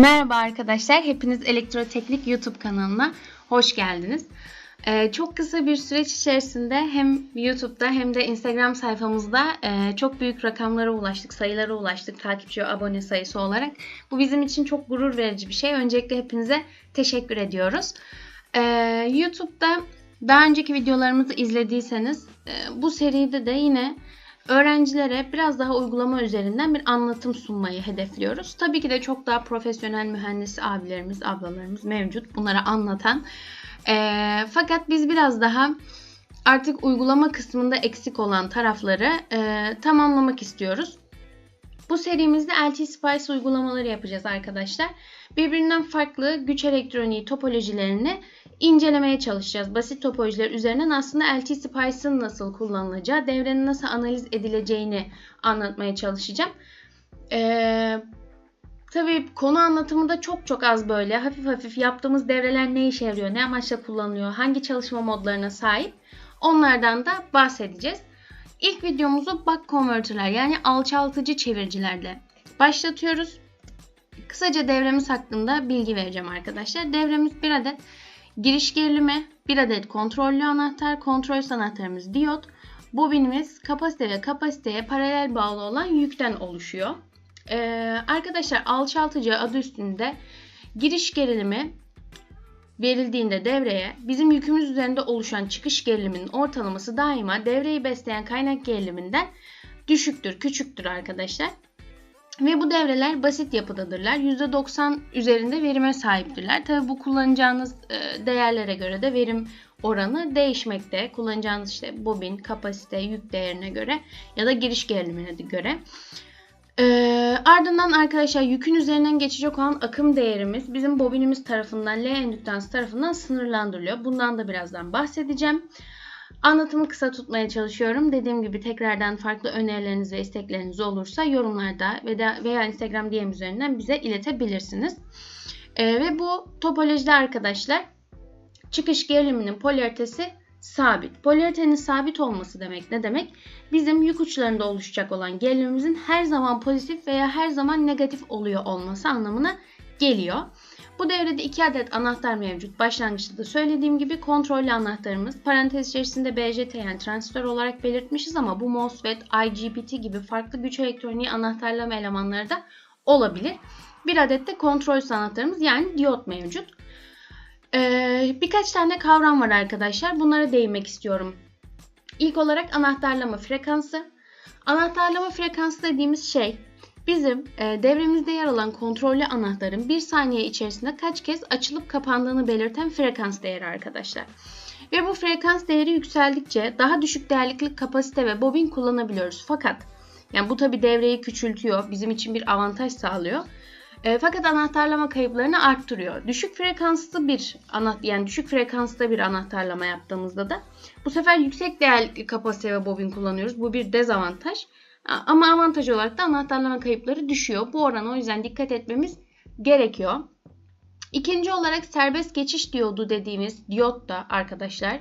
Merhaba arkadaşlar, hepiniz Elektroteknik YouTube kanalına hoş geldiniz. Ee, çok kısa bir süreç içerisinde hem YouTube'da hem de Instagram sayfamızda e, çok büyük rakamlara ulaştık, sayılara ulaştık takipçi abone sayısı olarak. Bu bizim için çok gurur verici bir şey. Öncelikle hepinize teşekkür ediyoruz. Ee, YouTube'da daha önceki videolarımızı izlediyseniz e, bu seride de yine öğrencilere biraz daha uygulama üzerinden bir anlatım sunmayı hedefliyoruz. Tabii ki de çok daha profesyonel mühendis abilerimiz, ablalarımız mevcut bunlara anlatan. E, fakat biz biraz daha artık uygulama kısmında eksik olan tarafları e, tamamlamak istiyoruz. Bu serimizde LT Spice uygulamaları yapacağız arkadaşlar. Birbirinden farklı güç elektroniği topolojilerini incelemeye çalışacağız. Basit topolojiler üzerinden aslında LT Spice'ın nasıl kullanılacağı, devrenin nasıl analiz edileceğini anlatmaya çalışacağım. Ee, tabii konu anlatımında çok çok az böyle hafif hafif yaptığımız devreler ne işe yarıyor, ne amaçla kullanılıyor, hangi çalışma modlarına sahip onlardan da bahsedeceğiz. İlk videomuzu buck converter'lar yani alçaltıcı çeviricilerle başlatıyoruz. Kısaca devremiz hakkında bilgi vereceğim arkadaşlar. Devremiz bir adet giriş gerilimi, bir adet kontrollü anahtar, kontrol anahtarımız diyot, bobinimiz kapasite ve kapasiteye paralel bağlı olan yükten oluşuyor. Ee, arkadaşlar alçaltıcı adı üstünde giriş gerilimi verildiğinde devreye bizim yükümüz üzerinde oluşan çıkış geriliminin ortalaması daima devreyi besleyen kaynak geriliminden düşüktür, küçüktür arkadaşlar. Ve bu devreler basit yapıdadırlar. %90 üzerinde verime sahiptirler. Tabi bu kullanacağınız e, değerlere göre de verim oranı değişmekte. Kullanacağınız işte bobin, kapasite, yük değerine göre ya da giriş gerilimine göre. Ee, ardından arkadaşlar yükün üzerinden geçecek olan akım değerimiz bizim bobinimiz tarafından L endüktans tarafından sınırlandırılıyor. Bundan da birazdan bahsedeceğim. Anlatımı kısa tutmaya çalışıyorum. Dediğim gibi tekrardan farklı önerileriniz ve istekleriniz olursa yorumlarda veya Instagram DM üzerinden bize iletebilirsiniz. Ee, ve bu topolojide arkadaşlar çıkış geriliminin polaritesi sabit. Polaritenin sabit olması demek ne demek? Bizim yük uçlarında oluşacak olan gerilimimizin her zaman pozitif veya her zaman negatif oluyor olması anlamına geliyor. Bu devrede iki adet anahtar mevcut. Başlangıçta da söylediğim gibi kontrollü anahtarımız parantez içerisinde BJT yani transistör olarak belirtmişiz ama bu MOSFET, IGBT gibi farklı güç elektroniği anahtarlama elemanları da olabilir. Bir adet de kontrol anahtarımız yani diyot mevcut. Ee, birkaç tane kavram var arkadaşlar. Bunlara değinmek istiyorum. İlk olarak anahtarlama frekansı. Anahtarlama frekansı dediğimiz şey bizim e, devremizde yer alan kontrollü anahtarın bir saniye içerisinde kaç kez açılıp kapandığını belirten frekans değeri arkadaşlar. Ve bu frekans değeri yükseldikçe daha düşük değerlikli kapasite ve bobin kullanabiliyoruz. Fakat yani bu tabi devreyi küçültüyor, bizim için bir avantaj sağlıyor. E, fakat anahtarlama kayıplarını arttırıyor. Düşük frekanslı bir anahtar yani düşük frekansta bir anahtarlama yaptığımızda da bu sefer yüksek değerli kapasite ve bobin kullanıyoruz. Bu bir dezavantaj. Ama avantaj olarak da anahtarlama kayıpları düşüyor. Bu orana o yüzden dikkat etmemiz gerekiyor. İkinci olarak serbest geçiş diyodu dediğimiz diyot da arkadaşlar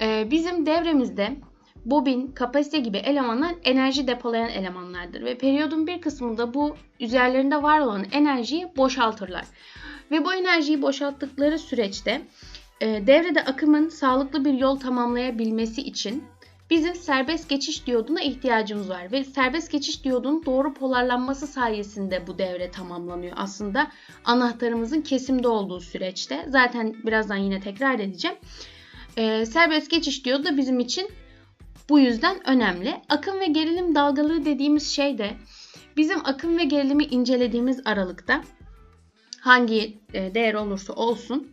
bizim devremizde bobin, kapasite gibi elemanlar enerji depolayan elemanlardır ve periyodun bir kısmında bu üzerlerinde var olan enerjiyi boşaltırlar. Ve bu enerjiyi boşalttıkları süreçte e, devrede akımın sağlıklı bir yol tamamlayabilmesi için bizim serbest geçiş diyoduna ihtiyacımız var ve serbest geçiş diyodunun doğru polarlanması sayesinde bu devre tamamlanıyor. Aslında anahtarımızın kesimde olduğu süreçte zaten birazdan yine tekrar edeceğim. E, serbest geçiş diyodu da bizim için bu yüzden önemli. Akım ve gerilim dalgalığı dediğimiz şey de bizim akım ve gerilimi incelediğimiz aralıkta hangi e, değer olursa olsun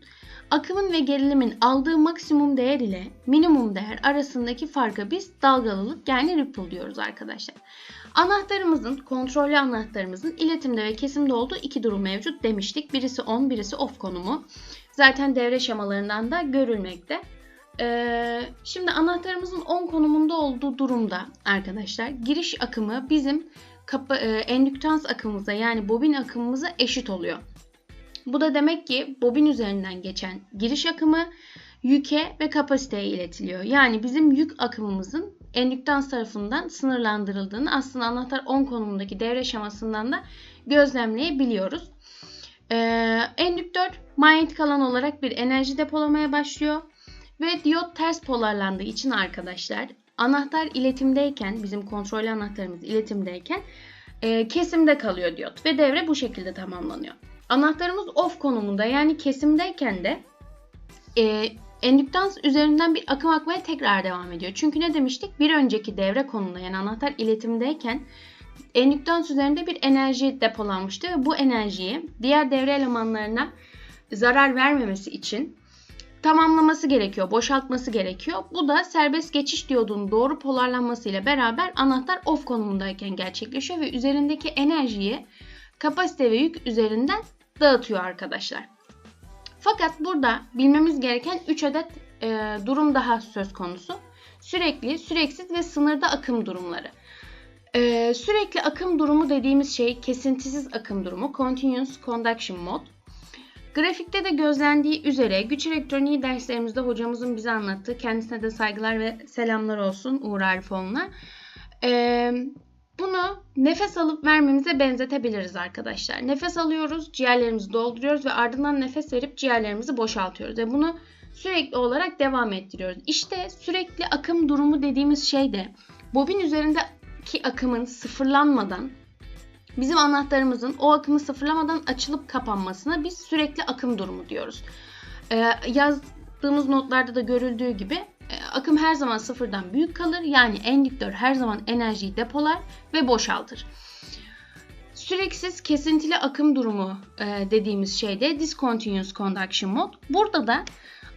akımın ve gerilimin aldığı maksimum değer ile minimum değer arasındaki farka biz dalgalılık yani ripple diyoruz arkadaşlar. Anahtarımızın, kontrollü anahtarımızın iletimde ve kesimde olduğu iki durum mevcut demiştik. Birisi on, birisi off konumu. Zaten devre şemalarından da görülmekte. Ee, şimdi anahtarımızın 10 konumunda olduğu durumda arkadaşlar giriş akımı bizim kapa, e, endüktans akımımıza yani bobin akımımıza eşit oluyor. Bu da demek ki bobin üzerinden geçen giriş akımı yüke ve kapasiteye iletiliyor. Yani bizim yük akımımızın endüktans tarafından sınırlandırıldığını aslında anahtar 10 konumundaki devre şemasından da gözlemleyebiliyoruz. E, endüktör manyetik alan olarak bir enerji depolamaya başlıyor. Ve diyot ters polarlandığı için arkadaşlar anahtar iletimdeyken bizim kontrollü anahtarımız iletimdeyken e, kesimde kalıyor diyot ve devre bu şekilde tamamlanıyor. Anahtarımız off konumunda yani kesimdeyken de e, endüktans üzerinden bir akım akmaya tekrar devam ediyor. Çünkü ne demiştik? Bir önceki devre konumunda yani anahtar iletimdeyken endüktans üzerinde bir enerji depolanmıştı ve bu enerjiyi diğer devre elemanlarına zarar vermemesi için tamamlaması gerekiyor, boşaltması gerekiyor. Bu da serbest geçiş diyodunun doğru polarlanması ile beraber anahtar off konumundayken gerçekleşiyor ve üzerindeki enerjiyi kapasite ve yük üzerinden dağıtıyor arkadaşlar. Fakat burada bilmemiz gereken 3 adet e, durum daha söz konusu. Sürekli, süreksiz ve sınırda akım durumları. E, sürekli akım durumu dediğimiz şey kesintisiz akım durumu, continuous conduction mode. Grafikte de gözlendiği üzere güç elektroniği derslerimizde hocamızın bize anlattığı, kendisine de saygılar ve selamlar olsun Uğur Arifoğlu'na. Ee, bunu nefes alıp vermemize benzetebiliriz arkadaşlar. Nefes alıyoruz, ciğerlerimizi dolduruyoruz ve ardından nefes verip ciğerlerimizi boşaltıyoruz. Ve bunu sürekli olarak devam ettiriyoruz. İşte sürekli akım durumu dediğimiz şey de bobin üzerindeki akımın sıfırlanmadan bizim anahtarımızın o akımı sıfırlamadan açılıp kapanmasına biz sürekli akım durumu diyoruz. Ee, yazdığımız notlarda da görüldüğü gibi e, akım her zaman sıfırdan büyük kalır. Yani endüktör her zaman enerjiyi depolar ve boşaltır. Süreksiz kesintili akım durumu e, dediğimiz şey de discontinuous conduction mode. Burada da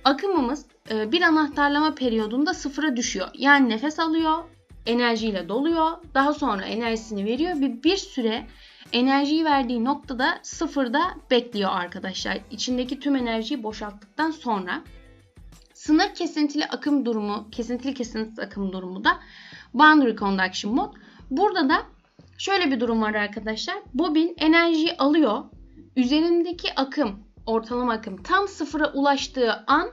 akımımız e, bir anahtarlama periyodunda sıfıra düşüyor. Yani nefes alıyor, enerjiyle doluyor. Daha sonra enerjisini veriyor ve bir süre enerjiyi verdiği noktada sıfırda bekliyor arkadaşlar. İçindeki tüm enerjiyi boşalttıktan sonra sınır kesintili akım durumu, kesintili kesintisiz akım durumu da boundary conduction mode. Burada da şöyle bir durum var arkadaşlar. Bobin enerjiyi alıyor. Üzerindeki akım, ortalama akım tam sıfıra ulaştığı an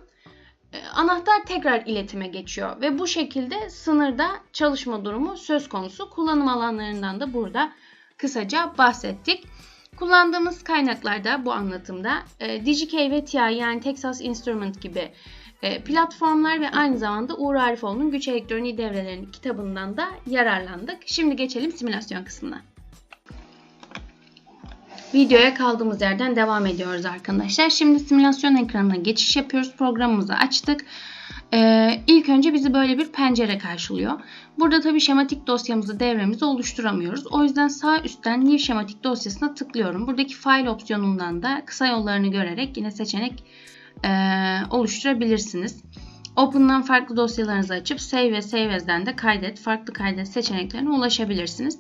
anahtar tekrar iletime geçiyor ve bu şekilde sınırda çalışma durumu söz konusu. Kullanım alanlarından da burada kısaca bahsettik. Kullandığımız kaynaklarda bu anlatımda e, DigiKey ve TI yani Texas Instrument gibi e, platformlar ve aynı zamanda Uğur Arifoğlu'nun Güç Elektroniği Devrelerinin kitabından da yararlandık. Şimdi geçelim simülasyon kısmına. Videoya kaldığımız yerden devam ediyoruz arkadaşlar. Şimdi simülasyon ekranına geçiş yapıyoruz. Programımızı açtık. Ee, ilk önce bizi böyle bir pencere karşılıyor. Burada tabii şematik dosyamızı devremizi oluşturamıyoruz. O yüzden sağ üstten New şematik dosyasına tıklıyorum. Buradaki file opsiyonundan da kısa yollarını görerek yine seçenek e, oluşturabilirsiniz. Open'dan farklı dosyalarınızı açıp Save ve Save As'den de kaydet, farklı kaydet seçeneklerine ulaşabilirsiniz.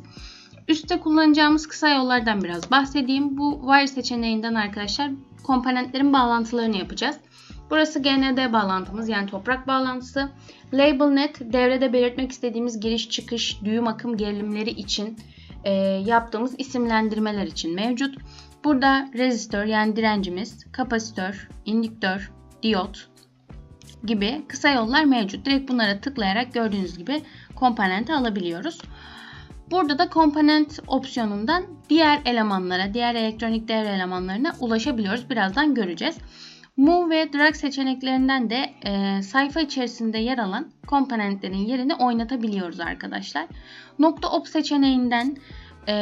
Üstte kullanacağımız kısa yollardan biraz bahsedeyim. Bu Wire seçeneğinden arkadaşlar komponentlerin bağlantılarını yapacağız. Burası GND bağlantımız yani toprak bağlantısı. LabelNet devrede belirtmek istediğimiz giriş çıkış düğüm akım gerilimleri için e, yaptığımız isimlendirmeler için mevcut. Burada rezistör yani direncimiz, kapasitör, indüktör, diyot gibi kısa yollar mevcut. Direkt bunlara tıklayarak gördüğünüz gibi komponenti alabiliyoruz. Burada da komponent opsiyonundan diğer elemanlara, diğer elektronik devre elemanlarına ulaşabiliyoruz. Birazdan göreceğiz. Move ve Drag seçeneklerinden de e, sayfa içerisinde yer alan komponentlerin yerini oynatabiliyoruz arkadaşlar. Nokta op seçeneğinden e,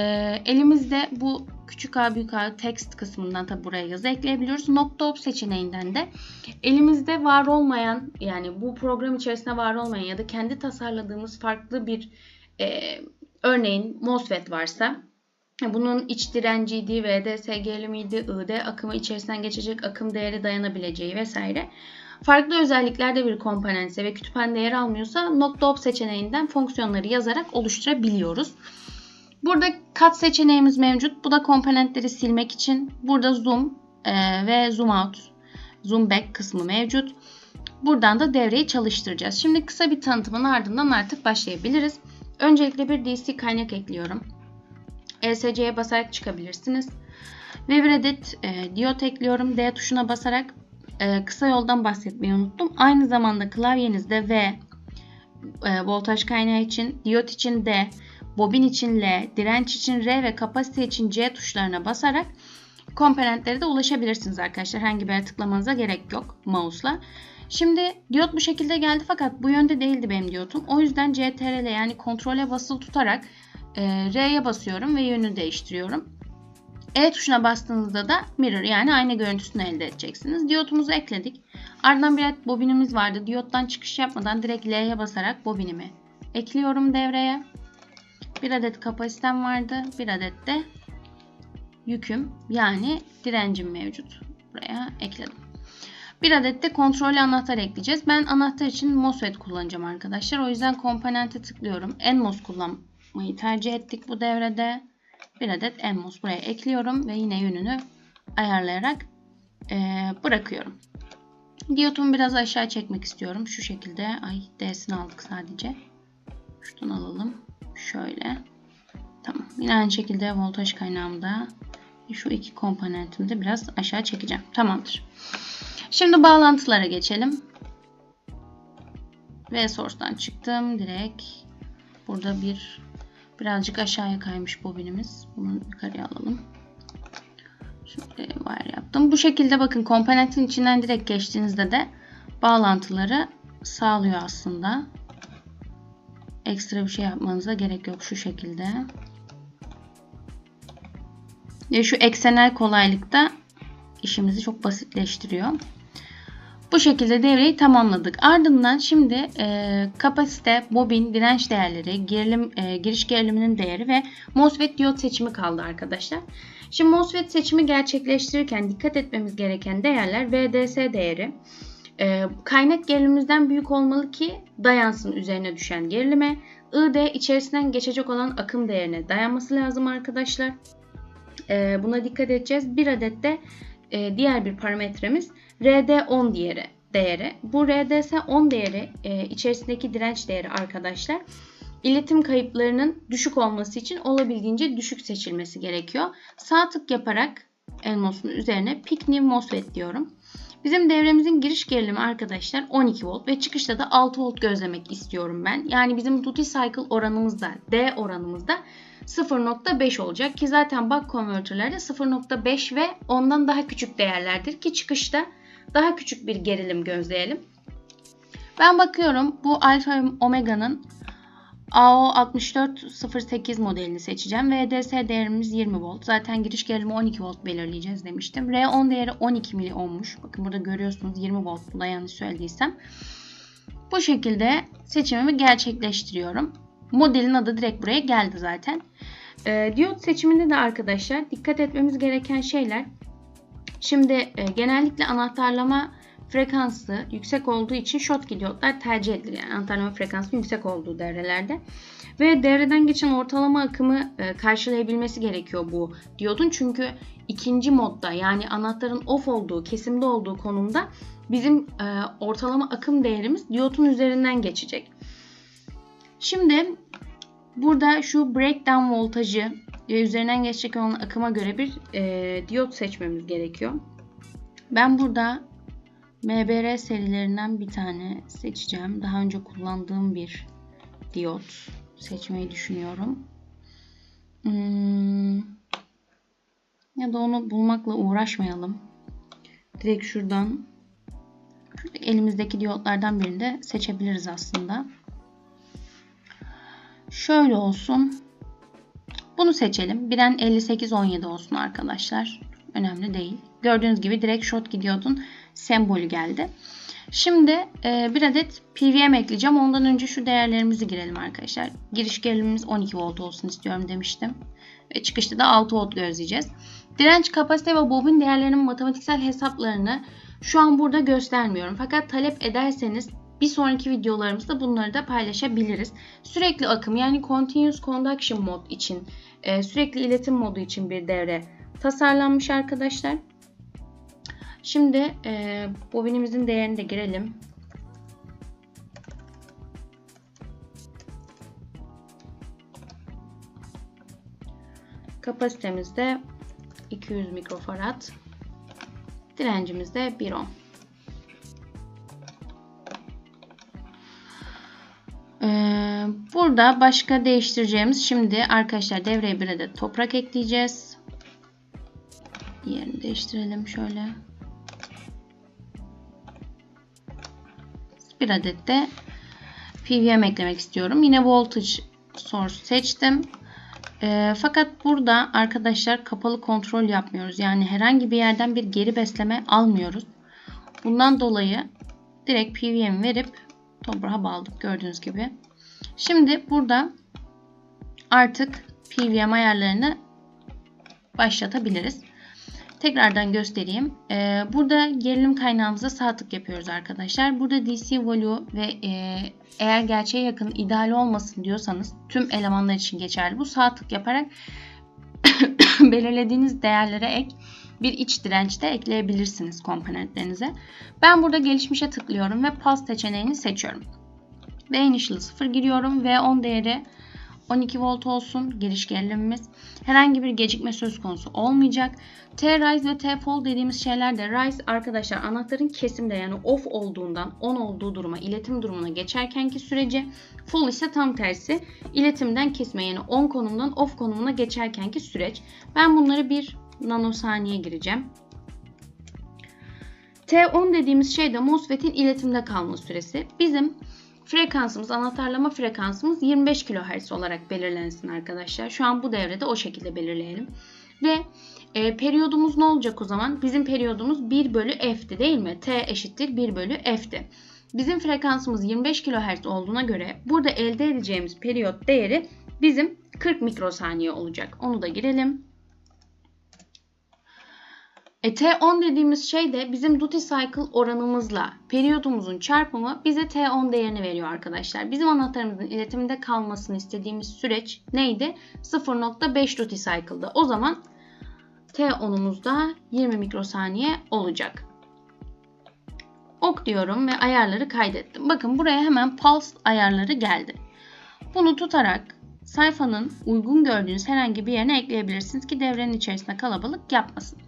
elimizde bu küçük A büyük A text kısmından tabi buraya yazı ekleyebiliyoruz. Nokta op seçeneğinden de elimizde var olmayan yani bu program içerisinde var olmayan ya da kendi tasarladığımız farklı bir e, örneğin MOSFET varsa bunun iç direnciydi, VDSG'li miydi, ID akımı içerisinden geçecek akım değeri dayanabileceği vesaire. Farklı özelliklerde bir komponentse ve kütüphanede yer almıyorsa nokta op seçeneğinden fonksiyonları yazarak oluşturabiliyoruz. Burada kat seçeneğimiz mevcut. Bu da komponentleri silmek için. Burada zoom e, ve zoom out, zoom back kısmı mevcut. Buradan da devreyi çalıştıracağız. Şimdi kısa bir tanıtımın ardından artık başlayabiliriz. Öncelikle bir DC kaynak ekliyorum. ESC'ye basarak çıkabilirsiniz. Ve bir e, diyot ekliyorum. D tuşuna basarak e, kısa yoldan bahsetmeyi unuttum. Aynı zamanda klavyenizde V, e, voltaj kaynağı için, diyot için D, bobin için L, direnç için R ve kapasite için C tuşlarına basarak komponentlere de ulaşabilirsiniz arkadaşlar. Herhangi bir tıklamanıza gerek yok mouse'la. Şimdi diyot bu şekilde geldi fakat bu yönde değildi benim diyotum. O yüzden CTRL yani kontrole basılı tutarak e, R'ye basıyorum ve yönünü değiştiriyorum. E tuşuna bastığınızda da mirror yani ayna görüntüsünü elde edeceksiniz. Diyotumuzu ekledik. Ardından bir adet bobinimiz vardı. Diyottan çıkış yapmadan direkt L'ye basarak bobinimi ekliyorum devreye. Bir adet kapasitem vardı. Bir adet de yüküm yani direncim mevcut. Buraya ekledim. Bir adet de kontrollü anahtar ekleyeceğiz. Ben anahtar için MOSFET kullanacağım arkadaşlar. O yüzden komponente tıklıyorum. NMOS kullanmayı tercih ettik bu devrede. Bir adet NMOS buraya ekliyorum ve yine yönünü ayarlayarak e, bırakıyorum. Diyotumu biraz aşağı çekmek istiyorum. Şu şekilde. Ay D'sini aldık sadece. Şuradan alalım. Şöyle. Tamam. Yine aynı şekilde voltaj kaynağımı da şu iki komponentimi de biraz aşağı çekeceğim. Tamamdır. Şimdi bağlantılara geçelim. V source'dan çıktım. Direkt burada bir birazcık aşağıya kaymış bobinimiz. Bunu yukarıya alalım. Şimdi wire yaptım. Bu şekilde bakın komponentin içinden direkt geçtiğinizde de bağlantıları sağlıyor aslında. Ekstra bir şey yapmanıza gerek yok şu şekilde. Ve şu eksenel kolaylıkta işimizi çok basitleştiriyor. Bu şekilde devreyi tamamladık. Ardından şimdi e, kapasite, bobin, direnç değerleri, gerilim, e, giriş geriliminin değeri ve MOSFET diyot seçimi kaldı arkadaşlar. Şimdi MOSFET seçimi gerçekleştirirken dikkat etmemiz gereken değerler VDS değeri. E, kaynak gerilimimizden büyük olmalı ki dayansın üzerine düşen gerilime. ID içerisinden geçecek olan akım değerine dayanması lazım arkadaşlar. E, buna dikkat edeceğiz. Bir adet de e, diğer bir parametremiz RD10 değeri. değeri. Bu RDS10 değeri e, içerisindeki direnç değeri arkadaşlar. İletim kayıplarının düşük olması için olabildiğince düşük seçilmesi gerekiyor. Sağ tık yaparak Elmos'un üzerine Pick New MOSFET diyorum. Bizim devremizin giriş gerilimi arkadaşlar 12 volt ve çıkışta da 6 volt gözlemek istiyorum ben. Yani bizim duty cycle oranımızda D oranımızda 0.5 olacak ki zaten buck konvertörlerde 0.5 ve ondan daha küçük değerlerdir ki çıkışta daha küçük bir gerilim gözleyelim. Ben bakıyorum bu alfa omega'nın AO6408 modelini seçeceğim. VDS değerimiz 20 volt. Zaten giriş gerilimi 12 volt belirleyeceğiz demiştim. R10 değeri 12 mili olmuş. Bakın burada görüyorsunuz 20 volt. Bunda yanlış söylediysem. Bu şekilde seçimimi gerçekleştiriyorum. Modelin adı direkt buraya geldi zaten. E, diyot seçiminde de arkadaşlar dikkat etmemiz gereken şeyler. Şimdi e, genellikle anahtarlama frekansı yüksek olduğu için Schottky diyotlar tercih edilir. Yani anahtarlama frekansı yüksek olduğu devrelerde. Ve devreden geçen ortalama akımı e, karşılayabilmesi gerekiyor bu diyodun. Çünkü ikinci modda yani anahtarın off olduğu, kesimde olduğu konumda bizim e, ortalama akım değerimiz diyotun üzerinden geçecek. Şimdi burada şu breakdown voltajı ve üzerinden geçecek olan akıma göre bir e, diyot seçmemiz gerekiyor. Ben burada MBR serilerinden bir tane seçeceğim. Daha önce kullandığım bir diyot seçmeyi düşünüyorum. Hmm. Ya da onu bulmakla uğraşmayalım. Direkt şuradan elimizdeki diyotlardan birini de seçebiliriz aslında. Şöyle olsun. Bunu seçelim. Biren 5817 olsun arkadaşlar. Önemli değil. Gördüğünüz gibi direkt short gidiyordun sembolü geldi. Şimdi e, bir adet PWM ekleyeceğim. Ondan önce şu değerlerimizi girelim arkadaşlar. Giriş gerilimimiz 12 volt olsun istiyorum demiştim. Ve çıkışta da 6 volt gözleyeceğiz. Direnç, kapasite ve bobin değerlerinin matematiksel hesaplarını şu an burada göstermiyorum. Fakat talep ederseniz bir sonraki videolarımızda bunları da paylaşabiliriz. Sürekli akım yani Continuous Conduction mod için, e, sürekli iletim modu için bir devre tasarlanmış arkadaşlar. Şimdi e, bobinimizin değerini de girelim. Kapasitemiz de 200 mikrofarad. Direncimiz de 1 ohm. Ee, burada başka değiştireceğimiz şimdi arkadaşlar devreye bir adet toprak ekleyeceğiz. Yerini değiştirelim şöyle. Bir adet de PWM eklemek istiyorum. Yine voltage source seçtim. E, fakat burada arkadaşlar kapalı kontrol yapmıyoruz. Yani herhangi bir yerden bir geri besleme almıyoruz. Bundan dolayı direkt PWM verip toprağa bağladık gördüğünüz gibi. Şimdi burada artık PWM ayarlarını başlatabiliriz. Tekrardan göstereyim. Ee, burada gerilim kaynağımıza sağ yapıyoruz arkadaşlar. Burada DC value ve e, eğer gerçeğe yakın ideal olmasın diyorsanız tüm elemanlar için geçerli. Bu sağ yaparak belirlediğiniz değerlere ek bir iç direnç de ekleyebilirsiniz komponentlerinize. Ben burada gelişmişe tıklıyorum ve pulse seçeneğini seçiyorum. Ve initial 0 giriyorum ve 10 değeri 12 volt olsun giriş gerilimimiz. Herhangi bir gecikme söz konusu olmayacak. T-rise ve T-fall dediğimiz şeyler de rise arkadaşlar anahtarın kesimde yani off olduğundan on olduğu duruma iletim durumuna geçerkenki süreci. Full ise tam tersi iletimden kesme yani on konumdan off konumuna geçerkenki süreç. Ben bunları bir nanosaniye gireceğim. T10 dediğimiz şey de MOSFET'in iletimde kalma süresi. Bizim Frekansımız, anahtarlama frekansımız 25 kHz olarak belirlensin arkadaşlar. Şu an bu devrede o şekilde belirleyelim. Ve e, periyodumuz ne olacak o zaman? Bizim periyodumuz 1 bölü f'ti değil mi? T eşittir 1 bölü f'ti. Bizim frekansımız 25 kHz olduğuna göre burada elde edeceğimiz periyot değeri bizim 40 mikrosaniye olacak. Onu da girelim. E, T10 dediğimiz şey de bizim duty cycle oranımızla periyodumuzun çarpımı bize T10 değerini veriyor arkadaşlar. Bizim anahtarımızın iletiminde kalmasını istediğimiz süreç neydi? 0.5 duty cycle'da. O zaman T10'umuz da 20 mikrosaniye olacak. Ok diyorum ve ayarları kaydettim. Bakın buraya hemen pulse ayarları geldi. Bunu tutarak sayfanın uygun gördüğünüz herhangi bir yerine ekleyebilirsiniz ki devrenin içerisinde kalabalık yapmasın.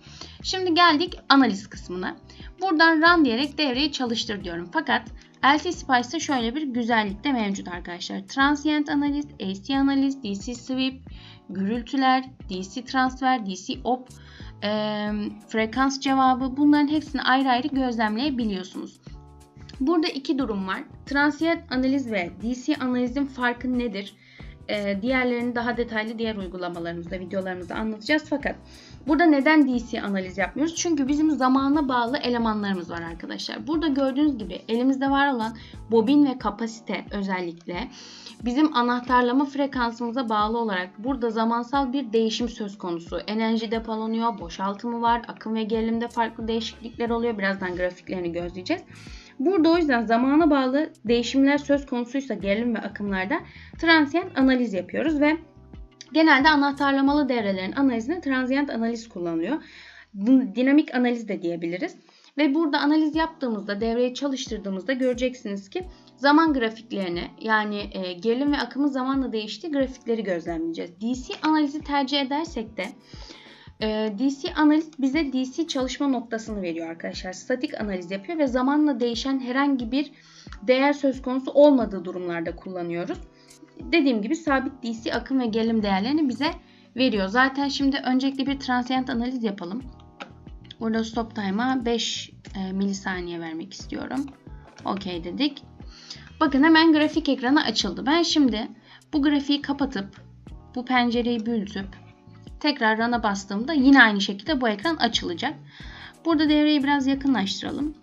Şimdi geldik analiz kısmına. Buradan run diyerek devreyi çalıştır diyorum. Fakat LT Spice'da şöyle bir güzellik de mevcut arkadaşlar. Transient analiz, AC analiz, DC sweep, gürültüler, DC transfer, DC op, e, frekans cevabı bunların hepsini ayrı ayrı gözlemleyebiliyorsunuz. Burada iki durum var. Transient analiz ve DC analizin farkı nedir? Ee, diğerlerini daha detaylı diğer uygulamalarımızda, videolarımızda anlatacağız. Fakat burada neden DC analiz yapmıyoruz? Çünkü bizim zamana bağlı elemanlarımız var arkadaşlar. Burada gördüğünüz gibi elimizde var olan bobin ve kapasite özellikle bizim anahtarlama frekansımıza bağlı olarak burada zamansal bir değişim söz konusu. Enerji depolanıyor, boşaltımı var, akım ve gerilimde farklı değişiklikler oluyor. Birazdan grafiklerini gözleyeceğiz. Burada o yüzden zamana bağlı değişimler söz konusuysa gerilim ve akımlarda transient analiz yapıyoruz ve genelde anahtarlamalı devrelerin analizinde transient analiz kullanılıyor. Dinamik analiz de diyebiliriz. Ve burada analiz yaptığımızda, devreyi çalıştırdığımızda göreceksiniz ki zaman grafiklerini yani e, gerilim ve akımın zamanla değiştiği grafikleri gözlemleyeceğiz. DC analizi tercih edersek de ee, DC analiz bize DC çalışma noktasını veriyor arkadaşlar. Statik analiz yapıyor ve zamanla değişen herhangi bir değer söz konusu olmadığı durumlarda kullanıyoruz. Dediğim gibi sabit DC akım ve gerilim değerlerini bize veriyor. Zaten şimdi öncelikle bir transient analiz yapalım. Burada stop time'a 5 e, milisaniye vermek istiyorum. OK dedik. Bakın hemen grafik ekranı açıldı. Ben şimdi bu grafiği kapatıp bu pencereyi büyütüp Tekrar run'a bastığımda yine aynı şekilde bu ekran açılacak. Burada devreyi biraz yakınlaştıralım.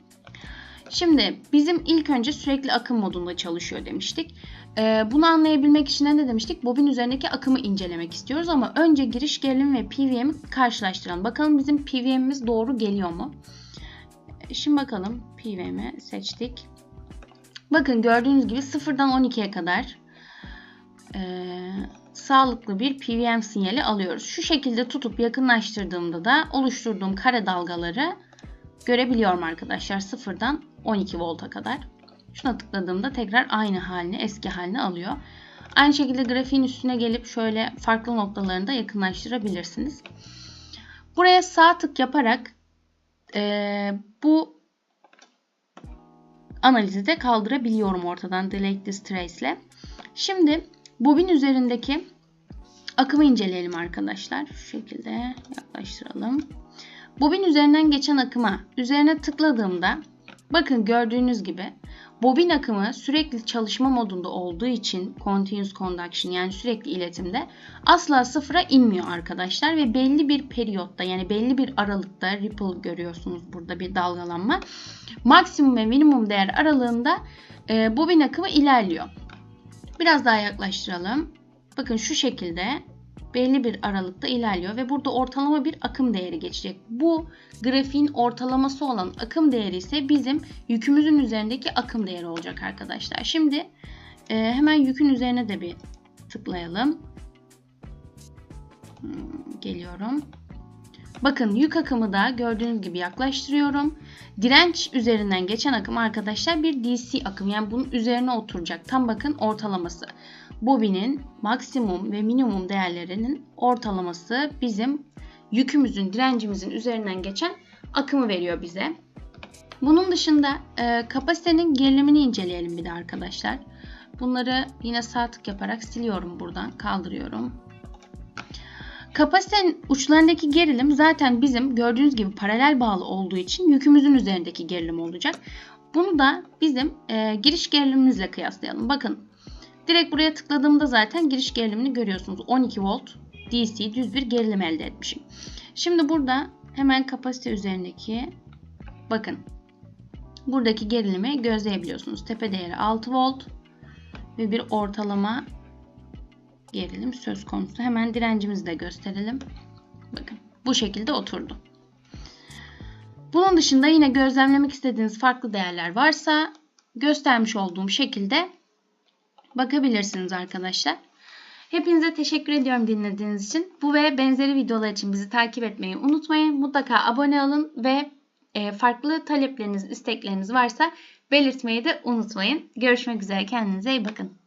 Şimdi bizim ilk önce sürekli akım modunda çalışıyor demiştik. Ee, bunu anlayabilmek için ne demiştik? Bobin üzerindeki akımı incelemek istiyoruz ama önce giriş gerilim ve PWM'i karşılaştıralım. Bakalım bizim PWM'imiz doğru geliyor mu? Şimdi bakalım PWM'i seçtik. Bakın gördüğünüz gibi 0'dan 12'ye kadar ee, sağlıklı bir PWM sinyali alıyoruz. Şu şekilde tutup yakınlaştırdığımda da oluşturduğum kare dalgaları görebiliyorum arkadaşlar. Sıfırdan 12 volta kadar. Şuna tıkladığımda tekrar aynı halini, eski halini alıyor. Aynı şekilde grafiğin üstüne gelip şöyle farklı noktalarını da yakınlaştırabilirsiniz. Buraya sağ tık yaparak e, bu analizi de kaldırabiliyorum ortadan Delete this trace ile. Şimdi Bobin üzerindeki akımı inceleyelim arkadaşlar. Şu şekilde yaklaştıralım. Bobin üzerinden geçen akıma üzerine tıkladığımda bakın gördüğünüz gibi bobin akımı sürekli çalışma modunda olduğu için continuous conduction yani sürekli iletimde asla sıfıra inmiyor arkadaşlar ve belli bir periyotta yani belli bir aralıkta ripple görüyorsunuz burada bir dalgalanma maksimum ve minimum değer aralığında e, bobin akımı ilerliyor. Biraz daha yaklaştıralım. Bakın şu şekilde belli bir aralıkta ilerliyor ve burada ortalama bir akım değeri geçecek. Bu grafiğin ortalaması olan akım değeri ise bizim yükümüzün üzerindeki akım değeri olacak arkadaşlar. Şimdi e, hemen yükün üzerine de bir tıklayalım. Hmm, geliyorum. Bakın yük akımı da gördüğünüz gibi yaklaştırıyorum. Direnç üzerinden geçen akım arkadaşlar bir DC akım. Yani bunun üzerine oturacak. Tam bakın ortalaması. Bobinin maksimum ve minimum değerlerinin ortalaması bizim yükümüzün, direncimizin üzerinden geçen akımı veriyor bize. Bunun dışında e, kapasitenin gerilimini inceleyelim bir de arkadaşlar. Bunları yine sağ tık yaparak siliyorum buradan. Kaldırıyorum. Kapasitenin uçlarındaki gerilim zaten bizim gördüğünüz gibi paralel bağlı olduğu için yükümüzün üzerindeki gerilim olacak. Bunu da bizim e, giriş gerilimimizle kıyaslayalım. Bakın direkt buraya tıkladığımda zaten giriş gerilimini görüyorsunuz. 12 volt DC düz bir gerilim elde etmişim. Şimdi burada hemen kapasite üzerindeki bakın buradaki gerilimi gözleyebiliyorsunuz. Tepe değeri 6 volt ve bir ortalama gerilim söz konusu. Hemen direncimizi de gösterelim. Bakın bu şekilde oturdu. Bunun dışında yine gözlemlemek istediğiniz farklı değerler varsa göstermiş olduğum şekilde bakabilirsiniz arkadaşlar. Hepinize teşekkür ediyorum dinlediğiniz için. Bu ve benzeri videolar için bizi takip etmeyi unutmayın. Mutlaka abone olun ve e, farklı talepleriniz, istekleriniz varsa belirtmeyi de unutmayın. Görüşmek üzere. Kendinize iyi bakın.